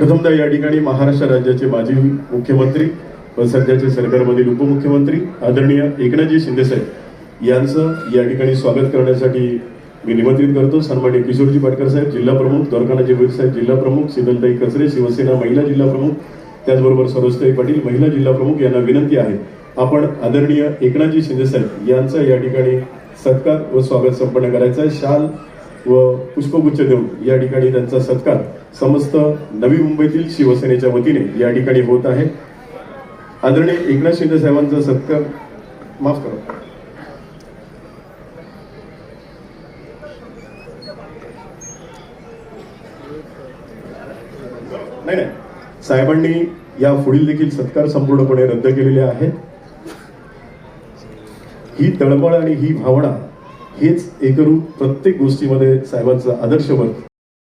प्रथमदा या ठिकाणी महाराष्ट्र राज्याचे माजी मुख्यमंत्री व सध्याचे सरकारमधील उपमुख्यमंत्री आदरणीय एकनाथजी शिंदेसाहेब यांचं या ठिकाणी स्वागत करण्यासाठी मी निमंत्रित करतो. सन्मान्य किशोरजी पाटकर साहेब जिल्हा प्रमुख द्वारकानाजी भोईर साहेब जिल्हा प्रमुख शीतलताई कचरे शिवसेना महिला जिल्हा प्रमुख त्याचबरोबर सरोजताई पाटील महिला जिल्हा प्रमुख यांना विनंती आहे. आपण आदरणीय एकनाथजी शिंदेसाहेब यांचा या ठिकाणी सत्कार व स्वागत संपन्न करायचा आहे. शाल व पुष्पगुच्छ देऊन या ठिकाणी त्यांचा सत्कार समस्त नवी मुंबईतील शिवसेनेच्या वतीने या ठिकाणी होत आहे. आदरणीय एकनाथ शिंदे साहेबांचा सत्कार. माफ करा. नाही नाही. साहेबांनी या पुढील देखील सत्कार संपूर्णपणे रद्द केलेले आहेत. ही तळमळ आणि ही भावना हेच एकरूप प्रत्येक गोष्टीमध्ये साहेबांचं बनतं